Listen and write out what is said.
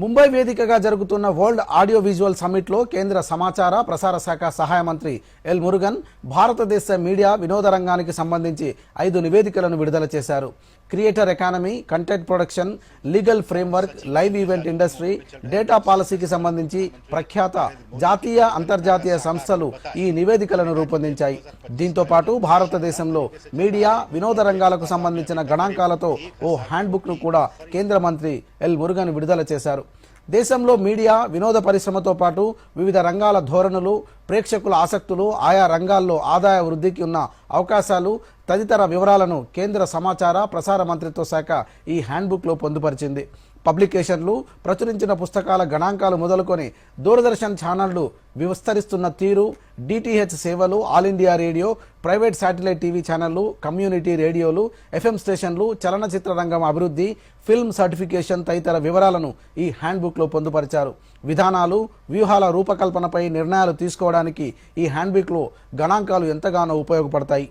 ముంబై వేదికగా జరుగుతున్న world audio visual సమ్మిట్లో కేంద్ర సమాచార ప్రసార శాఖ సహాయ మంత్రి ఎల్ మురుగన్ భారతదేశ మీడియా వినోద రంగానికి సంబంధించి ఐదు నివేదికలను విడుదల చేశారు. Creator economy content production legal framework live event industry data పాలసీకి సంబంధించి ప్రఖ్యాత జాతీయ అంతర్జాతీయ సంస్థలు ఈ నివేదికలను రూపొందించాయి. దీంతో పాటు భారతదేశంలో మీడియా వినోద రంగాలకు సంబంధించిన గణాంకాలతో ఓ హ్యాండ్బుక్ను కూడా కేంద్ర మంత్రి ఎల్ మురుగన్ విడుదల చేశారు. దేశంలో మీడియా వినోద పరిశ్రమతో పాటు వివిధ రంగాల ధోరణులు ప్రేక్షకుల ఆసక్తులు ఆయా రంగాల్లో ఆదాయ వృద్ధికి ఉన్న అవకాశాలు తదితర వివరాలను కేంద్ర సమాచార ప్రసార మంత్రిత్వ శాఖ ఈ హ్యాండ్బుక్లో పొందుపరిచింది. పబ్లికేషన్లు ప్రచురించిన పుస్తకాల గణాంకాలు మొదలుకొని దూరదర్శన్ ఛానళ్ళు విస్తరిస్తున్న తీరు డిటిహెచ్ సేవలు all India radio private satellite TV ఛానళ్ళు కమ్యూనిటీ రేడియోలు ఎఫ్ఎం స్టేషన్లు చలనచిత్ర రంగం అభివృద్ధి ఫిల్మ్ సర్టిఫికేషన్ తదితర వివరాలను ఈ హ్యాండ్బుక్లో పొందుపరిచారు. విధానాలు వ్యూహాల రూపకల్పనపై నిర్ణయాలు తీసుకోవడానికి ఈ హ్యాండ్బుక్లో గణాంకాలు ఎంతగానో ఉపయోగపడతాయి.